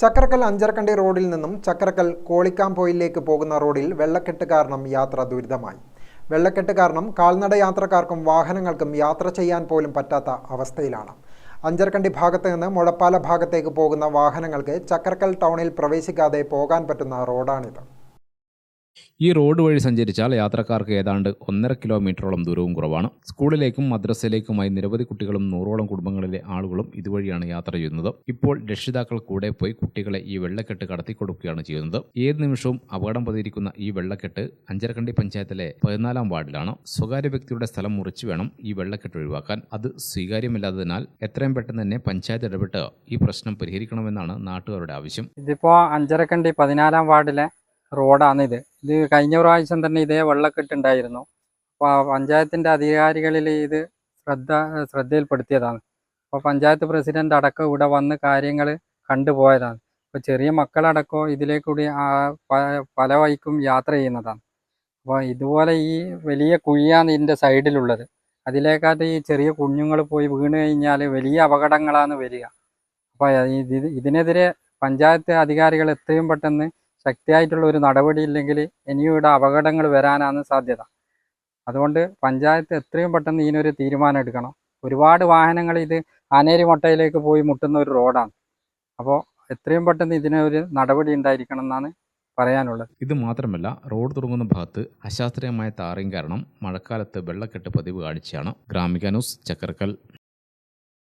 ചക്രക്കൽ അഞ്ചരക്കണ്ടി റോഡിൽ നിന്നും ചക്രക്കൽ കോളിക്കാംപോയിലേക്ക് പോകുന്ന റോഡിൽ വെള്ളക്കെട്ട് കാരണം യാത്ര ദുരിതമായി. വെള്ളക്കെട്ട് കാരണം കാൽനട യാത്രക്കാർക്കും വാഹനങ്ങൾക്കും യാത്ര ചെയ്യാൻ പോലും പറ്റാത്ത അവസ്ഥയിലാണ്. അഞ്ചരക്കണ്ടി ഭാഗത്ത് നിന്ന് മുഴപ്പാല ഭാഗത്തേക്ക് പോകുന്ന വാഹനങ്ങൾക്ക് ചക്രക്കൽ ടൗണിൽ പ്രവേശിക്കാതെ പോകാൻ പറ്റുന്ന റോഡാണിത്. ഈ റോഡ് വഴി സഞ്ചരിച്ചാൽ യാത്രക്കാർക്ക് ഏതാണ്ട് ഒന്നര കിലോമീറ്ററോളം ദൂരവും കുറവാണ്. സ്കൂളിലേക്കും മദ്രസയിലേക്കുമായി നിരവധി കുട്ടികളും നൂറോളം കുടുംബങ്ങളിലെ ആളുകളും ഇതുവഴിയാണ് യാത്ര ചെയ്യുന്നത്. ഇപ്പോൾ രക്ഷിതാക്കൾ കൂടെ പോയി കുട്ടികളെ ഈ വെള്ളക്കെട്ട് കടത്തിക്കൊടുക്കുകയാണ് ചെയ്യുന്നത്. ഏത് നിമിഷവും അപകടം പതിയിരിക്കുന്ന ഈ വെള്ളക്കെട്ട് അഞ്ചരക്കണ്ടി പഞ്ചായത്തിലെ പതിനാലാം വാർഡിലാണ്. സ്വകാര്യ വ്യക്തിയുടെ സ്ഥലം മുറിച്ചു വേണം ഈ വെള്ളക്കെട്ട് ഒഴിവാക്കാൻ. അത് സ്വീകാര്യമല്ലാത്തതിനാൽ എത്രയും പെട്ടെന്ന് തന്നെ പഞ്ചായത്ത് ഇടപെട്ട് ഈ പ്രശ്നം പരിഹരിക്കണമെന്നാണ് നാട്ടുകാരുടെ ആവശ്യം. ഇതിപ്പോ അഞ്ചരക്കണ്ടി പതിനാലാം വാർഡിലെ റോഡാണ് ഇത്. കഴിഞ്ഞ പ്രാവശ്യം തന്നെ ഇതേ വെള്ളക്കെട്ടുണ്ടായിരുന്നു അപ്പോൾ പഞ്ചായത്തിന്റെ അധികാരികളിൽ ഇത് ശ്രദ്ധ ശ്രദ്ധയിൽപ്പെടുത്തിയതാണ്. അപ്പോൾ പഞ്ചായത്ത് പ്രസിഡന്റ് അടക്കം ഇവിടെ വന്ന് കാര്യങ്ങൾ കണ്ടുപോയതാണ്. അപ്പോൾ ചെറിയ മക്കളടക്കം ഇതിലേക്കൂടി പല വഴിക്കും യാത്ര ചെയ്യുന്നതാണ്. അപ്പോൾ ഇതുപോലെ ഈ വലിയ കുഴിയാണ് ഇതിന്റെ സൈഡിലുള്ളത്. അതിലേക്കാട്ട് ഈ ചെറിയ കുഞ്ഞുങ്ങൾ പോയി വീണ് കഴിഞ്ഞാൽ വലിയ അപകടങ്ങളാണ് വരിക. അപ്പോൾ ഇത് ഇതിനെതിരെ പഞ്ചായത്ത് അധികാരികൾ എത്രയും പെട്ടെന്ന് ശക്തിയായിട്ടുള്ള ഒരു നടപടി ഇല്ലെങ്കിൽ ഇനിയും ഇവിടെ അപകടങ്ങൾ വരാനാണ് സാധ്യത. അതുകൊണ്ട് പഞ്ചായത്ത് എത്രയും പെട്ടെന്ന് ഇതിനൊരു തീരുമാനം എടുക്കണം. ഒരുപാട് വാഹനങ്ങൾ ഇത് ആനേരി മുട്ടയിലേക്ക് പോയി മുട്ടുന്ന ഒരു റോഡാണ്. അപ്പോൾ എത്രയും പെട്ടെന്ന് ഇതിനൊരു നടപടി ഉണ്ടായിരിക്കണം എന്നാണ് പറയാനുള്ളത്. ഇത് മാത്രമല്ല റോഡ് തുടങ്ങുന്ന ഭാഗത്ത് അശാസ്ത്രീയമായ താറിയും കാരണം മഴക്കാലത്ത് വെള്ളക്കെട്ട് പതിവ് കാണിച്ചാണ് ഗ്രാമിക ന്യൂസ് ചക്കരക്കൽ